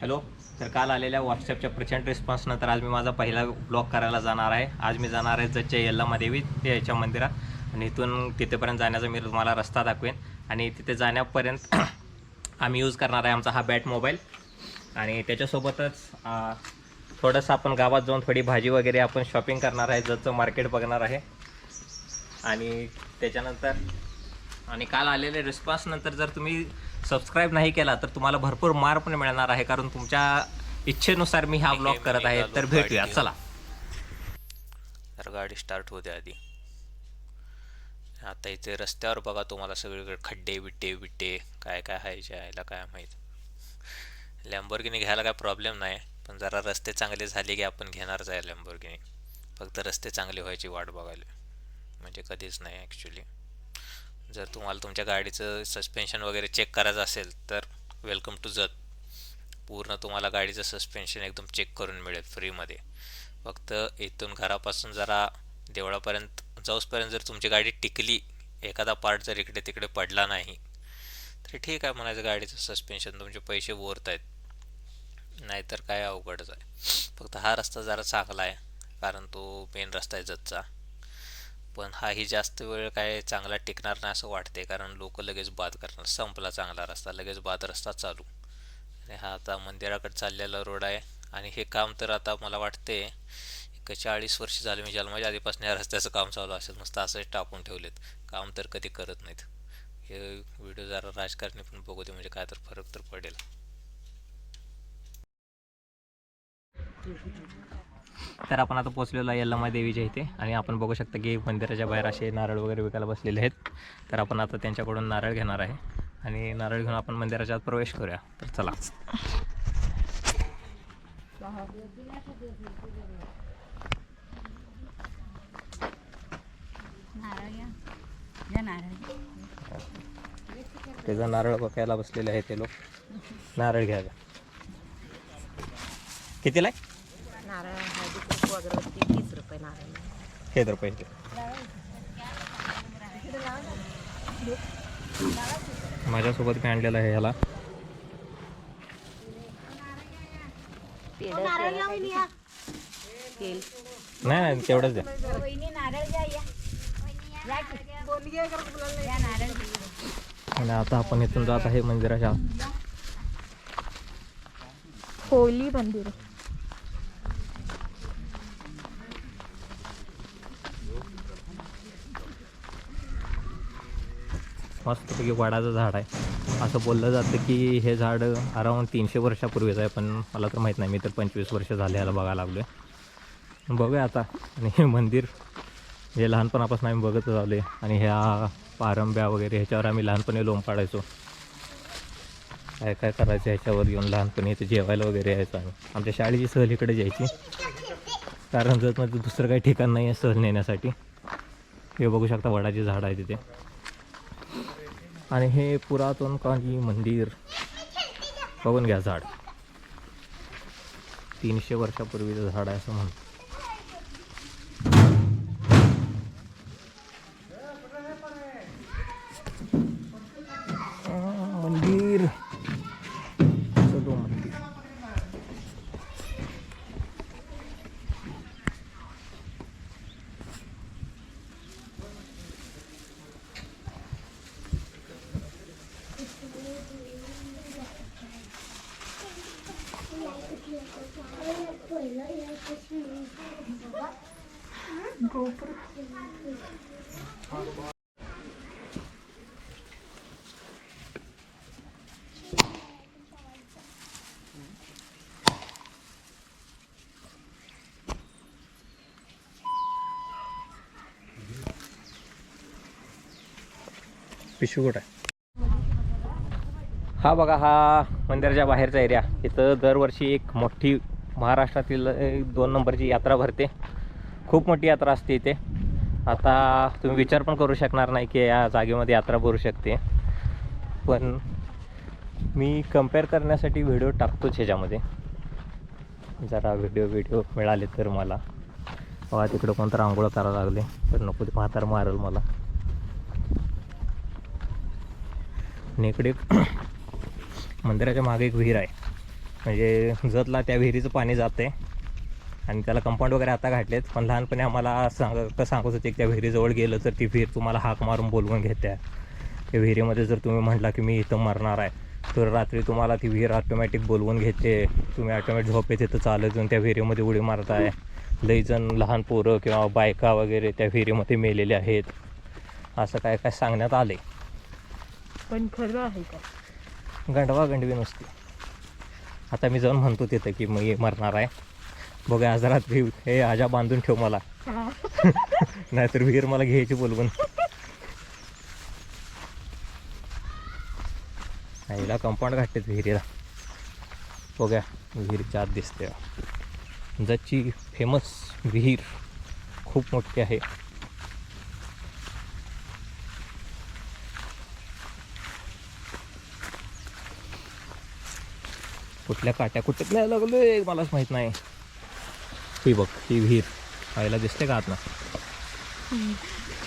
Hello तर काल आलेल्या व्हॉट्सअपच्या प्रचंड रिस्पॉन्सनंतर आज मी माझा पहिला ब्लॉग करायला जाणार आहे. आज मी जाणार आहे जच्या यल्लामा देवी ते याच्या मंदिरात. आणि इथून तिथेपर्यंत जाण्याचा मी तुम्हाला रस्ता दाखवेन. आणि तिथे जाण्यापर्यंत आम्ही यूज करणार आहे आमचा हा बॅट मोबाईल आणि त्याच्यासोबतच थोडंसं आपण गावात जाऊन थोडी भाजी वगैरे आपण शॉपिंग करणार आहे जसं मार्केट बघणार आहे. आणि त्याच्यानंतर आणि काल आलेल्या रिस्पॉन्स नंतर जर तुम्ही सबस्क्राईब नाही केला तर तुम्हाला भरपूर मार पण मिळणार आहे कारण तुमच्या इच्छेनुसार मी हा ब्लॉग करत आहे. तर भेटूया. चला. तर गाडी स्टार्ट होते आधी. आता इथे रस्त्यावर बघा तुम्हाला सगळीकडे खड्डे बिड्डे बिड्डे काय काय आहे यायला काय माहीत. लॅम्बोर्गिनी घ्यायला काय प्रॉब्लेम नाही पण जरा रस्ते चांगले झाले की आपण घेणारच आहे लॅम्बोर्गिनी फक्त रस्ते चांगले व्हायची वाट बघायला. म्हणजे कधीच नाही ॲक्च्युली जर तुम्हाला तुमच्या गाडीचं सस्पेन्शन वगैरे चेक करायचं असेल तर वेलकम टू जत. पूर्ण तुम्हाला गाडीचं सस्पेन्शन एकदम चेक करून मिळेल फ्रीमध्ये फक्त इथून घरापासून जरा देवळापर्यंत जाऊसपर्यंत जर तुमची गाडी टिकली एखादा पार्ट जर इकडे तिकडे पडला नाही तरी ठीक आहे म्हणायचं गाडीचं सस्पेन्शन तुमचे पैसे ओरत आहेत नाहीतर काय अवघडच आहे. फक्त हा रस्ता जरा चांगला आहे कारण तो मेन रस्ता आहे जतचा. पण हाही जास्त वेळ काय चांगला टिकणार नाही असं वाटते कारण लोक लगेच बाद करणार. संपला चांगला रस्ता लगेच बाद रस्ता चालू. आणि हा आता मंदिराकडे चाललेला रोड आहे. आणि हे काम तर आता मला वाटते एक चाळीस वर्ष झाले मी जन्माच्या आधीपासून या रस्त्याचं काम चालू असेल नुसतं असंच टाकून ठेवलेत. काम तर कधी करत नाहीत. हे व्हिडिओ जरा राजकारणी पण बघू दे म्हणजे काय तर फरक तर पडेल. तर आपण आता पोहोचलेलो आहे यल्लमा देवीच्या इथे. आणि आपण बघू शकता की मंदिराच्या बाहेर असे नारळ वगैरे विकायला बसलेले आहेत. तर आपण आता त्यांच्याकडून नारळ घेणार आहे. आणि नारळ घेऊन आपण मंदिराच्या आत प्रवेश करूया. तर चला. त्याचा नारळ. बघायला बसलेले आहे ते लोक नारळ घ्यायला कितीला आहे? अगरबत्ती तीस रुपये नारळ. पैसे माझ्यासोबत मी आणलेलं आहे ह्याला? तेल. नाही नाही तेवढंच द्या. नारळ घ्या या. या नारळ आणि आता आपण इथून जात आहे मंदिराच्या. होली मंदिर. मस्तपैकी वडाचं झाड आहे. असं बोललं जातं की हे झाड अराऊंड तीनशे वर्षापूर्वीचं आहे पण मला तर माहीत नाही. मी तर पंचवीस वर्ष झाले याला बघायला लागलो आहे बघूया आता. आणि हे मंदिर हे लहानपणापासून आम्ही बघतच आलो आहे आणि ह्या पारंब्या वगैरे ह्याच्यावर आम्ही लहानपणी लोंब पाडायचो. काय काय करायचं ह्याच्यावर येऊन लहानपणी इथे जेवायला वगैरे यायचं आम्ही. आमच्या शाळेची सहल इकडे जायची. कारण जर मध्ये दुसरं काही ठिकाण नाही आहे सहल नेण्यासाठी. हे बघू शकता वडाची झाड आहे तिथे. आणि हे पुरातन काही मंदिर. बघून घ्या झाड. तीनशे वर्षापूर्वीचं झाड आहे असं म्हणतो पिशू कुठं आहे? हा बघा हा मंदिराच्या बाहेरचा एरिया इथं दरवर्षी एक मोठी महाराष्ट्रातील दोन नंबरची यात्रा भरते. खूप मोठी यात्रा असते इथे. आता तुम्ही विचार पण करू शकणार नाही की या जागेमध्ये यात्रा भरू शकते. पण मी कंपेअर करण्यासाठी व्हिडिओ टाकतोच ह्याच्यामध्ये. जरा व्हिडिओ व्हिडिओ मिळाले तर मला. तिकडं कोणतं आंघोळ करायला लागले. तर नको ते म्हातार मारल मला. आणि इकडे मंदिराच्या मागे एक विहीर आहे. म्हणजे जतला त्या विहिरीचं पाणी जाते आणि त्याला कंपाऊंड वगैरे आता घातलेत. पण लहानपणी आम्हाला सांग क- सांगत होते की त्या विहिरीजवळ गेलं तर ती विहीर तुम्हाला हाक मारून बोलवून घेते त्या विहिरीमध्ये जर तुम्ही म्हटला की मी इथं मरणार आहे तर रात्री तुम्हाला ती विहीर ऑटोमॅटिक बोलवून घेते. तुम्ही ऑटोमॅटिक झोपेत तर चालत जाऊन त्या विहिरीमध्ये उडी मारताय. आहे जण लहान पोरं किंवा बायका वगैरे त्या विहिरीमध्ये मेलेले आहेत. असं काय काय सांगण्यात आले पण खरं आहे का? गंडवा गंडवी नसते. आता मी जाऊन म्हणतो तिथं की मी मरणार आहे. बघा आज रात्री हे आजा बांधून ठेव मला. नाहीतर विहीर मला घ्यायची बोलवून. आईला कंपाऊंड घातलेत विहिरीला. बघा विहिरीच्या आत दिसते. जची फेमस विहीर खूप मोठी आहे. कुठल्या काट्या कुठे नाही लागलोय मलाच माहीत नाही. ही बघ ही विहीर. आईला दिसते का आत ना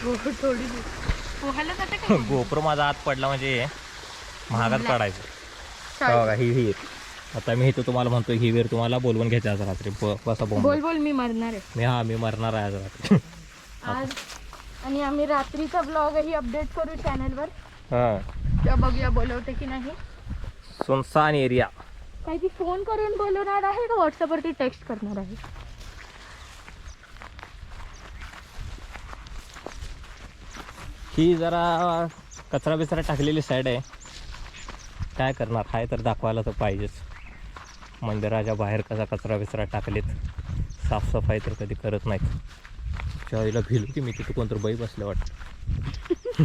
गोप्रो माझा आत पडला म्हणजे महागात पडायचं हा बघा ही विहीर. आता मी इथं तुम्हाला म्हणतो ही विहीर तुम्हाला बोलवून घ्यायची आज रात्री. ब- बसा बोंब. बोल बोल मी मरणार आहे. मी हा मी मरणार आहे आज रात्री. आज आणि आम्ही रात्रीचा ब्लॉगही अपडेट करू चॅनलवर हा. तेव्हा बघूया बोलवते की नाही. सुनसान एरिया. काही ती फोन करून बोलवणार आहे का? व्हॉट्सअपवरती टेक्स्ट करणार आहे? ही जरा कचरा बिचरा टाकलेली साईड आहे. काय करणार? आहे तर दाखवायला तर पाहिजेच. मंदिराच्या बाहेर कसा कचरा बिचरा टाकलेत साफसफाई तर कधी करत नाहीत. चाळीला भिल की मी तिथे कोणतं बाई बसले वाटतं.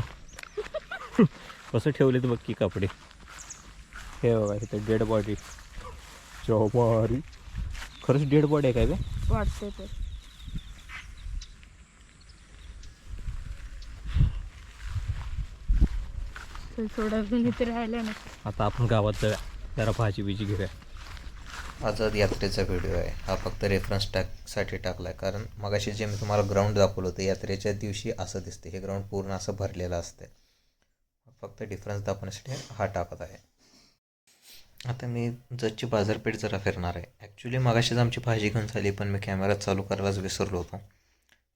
कसं ठेवलेत बघ की कपडे. हे बघा इथं डेड बॉडी चौबारी खरंच डेड बॉडी आहे काय बे वाटते ते. चल थोडा अजून इथे राहिलं ना आता आपण गावात जाऊया. जरा भाजी बिजी घेऊया. आझाद यात्रेचा व्हिडिओ आहे. हा फक्त रेफरन्स टाकसाठी टाकला आहे कारण मगाशी जे मी तुम्हाला ग्राउंड दाखवलं होतं यात्रेच्या दिवशी असं दिसते हे ग्राउंड पूर्ण असं भरलेलं असते फक्त डिफरन्स दाखवण्यासाठी हा टाकत आहे. आता मी जतची बाजारपेठ जरा फिरणार आहे. ॲक्च्युली मगाशीच आमची भाजी घेऊन झाली पण मी कॅमेरा चालू करायलाच विसरलो होतो.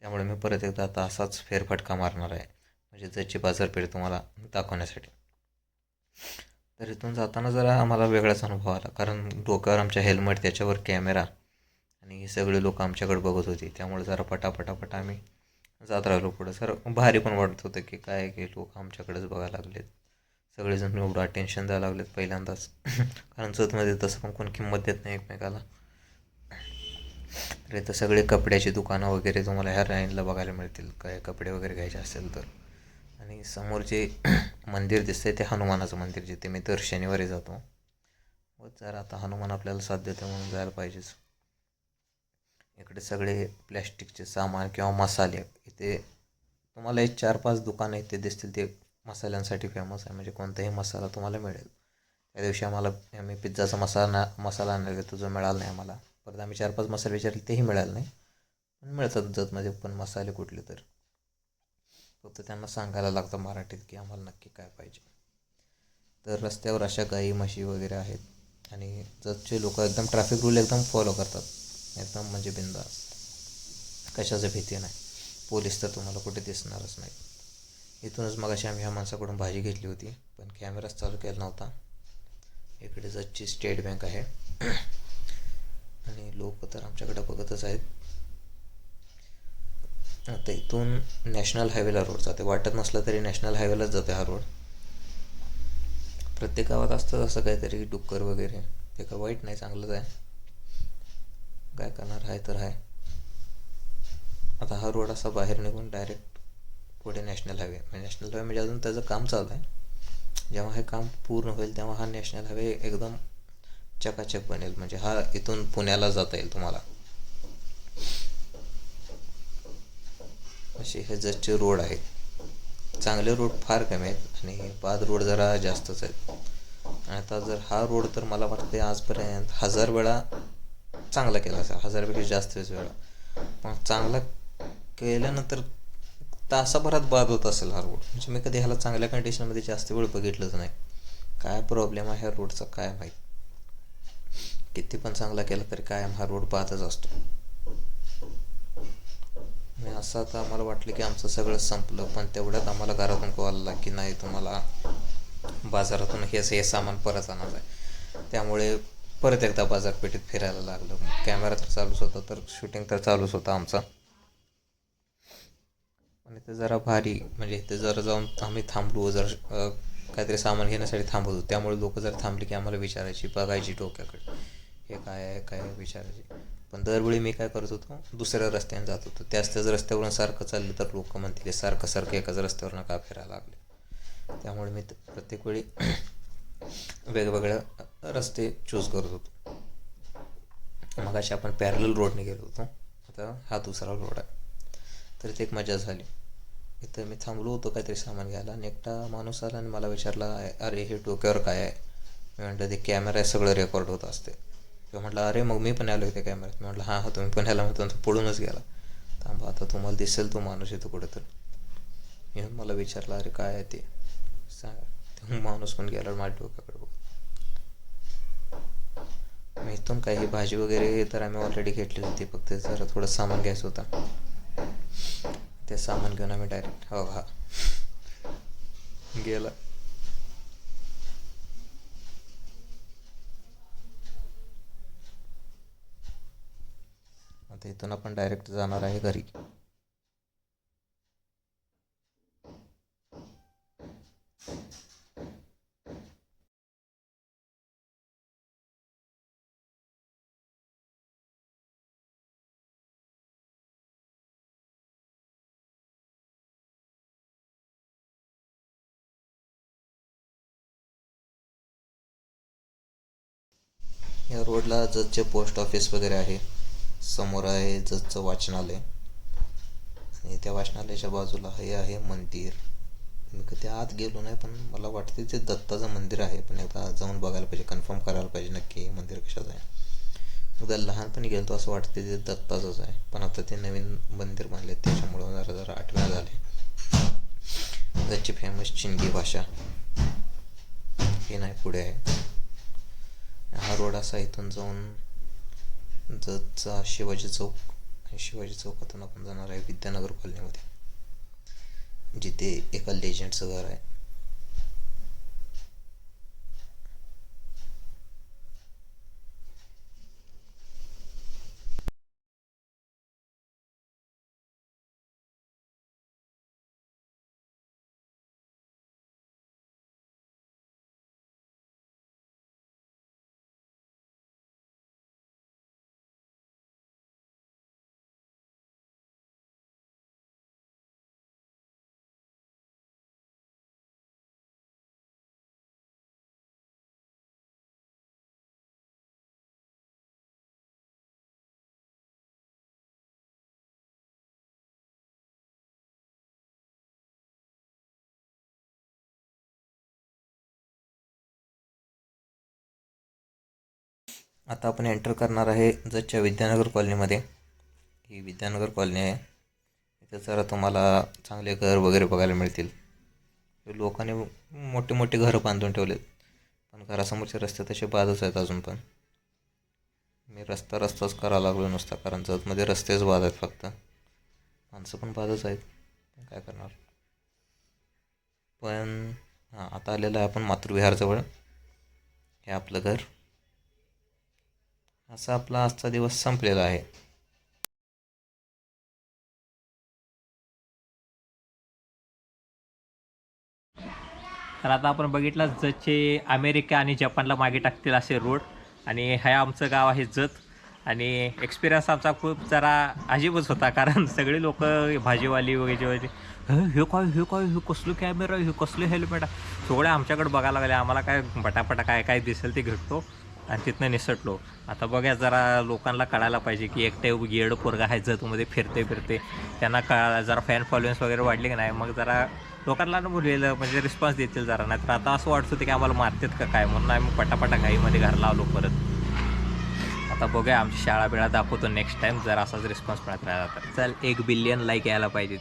त्यामुळे मी परत एकदा आता असाच फेरफटका मारणार आहे. म्हणजे जतची बाजारपेठ तुम्हाला दाखवण्यासाठी. तर इथून जाताना जरा आम्हाला वेगळाच अनुभव आला. कारण डोक्यावर आमच्या हेल्मेट त्याच्यावर कॅमेरा आणि हे सगळे लोक आमच्याकडे बघत होती. त्यामुळे जरा पटापटापट आम्ही जात राहिलो पुढं. सर भारी पण वाटत होतं की काय की लोक आमच्याकडेच बघायला लागलेत. सगळेजण एवढं अटेन्शन द्यायला लागलेत पहिल्यांदाच. कारण चौथमध्ये तसं पण कोण किंमत देत नाही एकमेकाला. तर इथं सगळे कपड्याची दुकानं वगैरे तुम्हाला ह्या लाईनला बघायला मिळतील. काय कपडे वगैरे घ्यायचे असेल तर. आणि समोर जे मंदिर दिसतंय ते हनुमानाचं मंदिर जिथे मी दर शनिवारी जातो. व जर आता हनुमान आपल्याला साथ देतो म्हणून जायला पाहिजेच. इकडे सगळे प्लॅस्टिकचे सामान किंवा मसाले इथे तुम्हाला एक चार पाच दुकानं इथे दिसतील ते मसाल्यांसाठी फेमस आहे. म्हणजे कोणताही मसाला तुम्हाला मिळेल. त्या दिवशी आम्हाला आम्ही पिझ्झाचा मसाला मसाला आणला तो जो मिळाला नाही आम्हाला. परत आम्ही चार पाच मसाले विचारले तेही मिळाले नाही. पण मिळतात जतमध्ये पण मसाले कुठले तर. फक्त त्यांना सांगायला लागतं मराठीत की आम्हाला नक्की काय पाहिजे. तर रस्त्यावर अशा गाई म्हशी वगैरे आहेत. आणि जतचे लोक एकदम ट्रॅफिक रूल एकदम फॉलो करतात. एकदम म्हणजे बिंदास. कशाचं भीती नाही. पोलीस तर तुम्हाला कुठे दिसणारच नाही. इथूनच मग अशी आम्ही ह्या माणसाकडून भाजी घेतली होती पण कॅमेराच चालू केला नव्हता. इकडे जची स्टेट बँक आहे. आणि लोक तर आमच्याकडे बघतच आहेत. आता इथून नॅशनल हायवेला रोड जाते. वाटत नसलं तरी नॅशनल हायवेलाच जाते हा रोड. प्रत्येक गावात असतं असं काहीतरी डुक्कर वगैरे. ते काय वाईट नाही चांगलंच आहे. काय करणार आहे तर आहे आता हा रोड असा बाहेर निघून डायरेक्ट पुढे नॅशनल हायवे म्हणजे नॅशनल हायवे म्हणजे अजून त्याचं काम चालू आहे. जेव्हा हे काम पूर्ण होईल तेव्हा हा नॅशनल हायवे एकदम चकाचक बनेल म्हणजे हा इथून पुण्याला जाता येईल तुम्हाला. असे हे जसचे रोड आहेत चांगले रोड फार कमी आहेत आणि बाद रोड जरा जास्तच आहेत. आणि आता जर हा रोड तर मला वाटते आजपर्यंत हजार वेळा चांगला केला असेल. हजारपेक्षा जास्तच वेळा. पण चांगला केल्यानंतर तासाभरात बाद होत असेल हा रोड म्हणजे मी कधी ह्याला चांगल्या कंडिशनमध्ये जास्त वेळ बघितलंच नाही. काय प्रॉब्लेम आहे ह्या रोडचा काय माहीत? किती पण चांगला केला तरी कायम हा रोड पाहतच असतो. मी असं आता आम्हाला वाटलं की आमचं सगळं संपलं पण तेवढ्यात आम्हाला घरातून कॉल आला की नाही तुम्हाला बाजारातून हेच हे सामान परत आणायचं आहे. त्यामुळे परत एकदा बाजारपेठेत फिरायला लागलं. कॅमेरा तर चालूच होता तर शूटिंग तर चालूच होता आमचा. आणि ते जरा भारी म्हणजे इथे जरा जाऊन आम्ही थांबलो जर काहीतरी सामान घेण्यासाठी थांबत होतो. त्यामुळे लोक जर थांबली की आम्हाला विचारायची बघायची डोक्याकडे. हे काय आहे काय विचारायची. पण दरवेळी मी काय करत होतो दुसऱ्या रस्त्याने जात होतो. त्याच त्याच रस्त्यावरून सारखं चाललं तर लोक म्हणतील सारखं सारखं एकाच रस्त्यावरून का फिरायला लागले. त्यामुळे मी प्रत्येक वेळी वेगवेगळ्या रस्ते चूज करत होतो. मग अशी आपण पॅरल रोडने गेलो होतो. आता हा दुसरा रोड आहे. तर ते एक मजा झाली. इथं मी थांबलो होतो काहीतरी सामान घ्यायला आणि एकटा माणूस आला आणि मला विचारला अरे हे डोक्यावर काय आहे? मी म्हटलं ते कॅमेरा आहे सगळं रेकॉर्ड होत असते. किंवा म्हटलं अरे मग मी पण आलो त्या कॅमेऱ्यात मी म्हटलं हां हां तुम्ही पण याला म्हणतो तो पळूनच गेला. थांबा आता तुम्हाला दिसेल तो माणूस येतो कुठं तर मी मला विचारला अरे काय आहे ते? सांगा ते माणूस पण गेला माझ्या डोक्याकडे बघ मी इथून काही भाजी वगैरे तर आम्ही ऑलरेडी घेतली होती फक्त जरा थोडं सामान घ्यायचं होतं. ते सामान घेऊन आम्ही डायरेक्ट हो हा. गेला. आता इथून आपण डायरेक्ट जाणार आहे घरी. या रोडला जजचे पोस्ट ऑफिस वगैरे आहे समोर आहे जजचं वाचनालय. आणि त्या वाचनालयाच्या बाजूला हे आहे मंदिर. मी कधी आत गेलो नाही पण मला वाटते ते दत्ताचं मंदिर आहे. पण एकदा जाऊन बघायला पाहिजे कन्फर्म करायला पाहिजे नक्की हे मंदिर कशाचं आहे. एकदा लहानपणी गेलो असं वाटते ते दत्ताचंच आहे. पण आता ते नवीन मंदिर बांधले त्याच्यामुळं जरा जरा आठवण झाले. त्याची फेमस चिंगी भाषा. हे नाही पुढे आहे. हा रोड असा इथून जाऊन जतचा शिवाजी चौक. आणि शिवाजी चौकातून आपण जाणार आहे विद्यानगर कॉलनीमध्ये. जिथे एका लेजंडचं घर आहे. आता आपण एंटर करणार आहे जतच्या विद्यानगर कॉलनीमध्ये ही विद्यानगर कॉलनी आहे. इथं जरा तुम्हाला चांगले घर वगैरे बघायला मिळतील. लोकांनी मोठे मोठे घरं बांधून ठेवलेत. पण घरासमोरचे रस्ते तसे बादच आहेत अजून पण. मी रस्ता रस्ताच करायला लागलो नुसता कारण जतमध्ये रस्तेच बाद आहेत फक्त. माणसं पण बादच आहेत. काय करणार? पण हां आता आलेलं आहे आपण मातृविहारजवळ. हे आपलं घर. असा आपला आजचा दिवस संपलेला आहे. तर आता आपण बघितलं जतचे अमेरिका आणि जपानला मागे टाकतील असे रोड आणि हे आमचं गाव आहे जत. आणि एक्सपिरियन्स आमचा खूप जरा अजीबच होता कारण सगळे लोक भाजीवाली वगैरे वगैरे हे काय हे काय हे कसलं कॅमेरा हे कसलं हेल्मेट सगळे आमच्याकडे बघायला लागले आम्हाला काय पटापटा काय काय दिसेल ते घेतो आणि तिथनं निसटलो. आता बघा जरा लोकांना कळायला पाहिजे की एकटे येड पोरगा आहे जतमध्ये फिरते फिरते. त्यांना कळा जरा फॅन फॉलोअर्स वगैरे वाढले की नाही मग जरा लोकांना बोललेलं म्हणजे रिस्पॉन्स देतील जरा. नाही तर आता असं वाटतं की आम्हाला मारतात का काय? म्हणून आम्ही पटापटा घाईमध्ये घरला आलो परत. आता बघूया आमची शाळा बिळा दाखवतो नेक्स्ट टाईम जर असाच रिस्पॉन्स मिळत राहिला तर. चल एक बिलियन लाईक यायला पाहिजे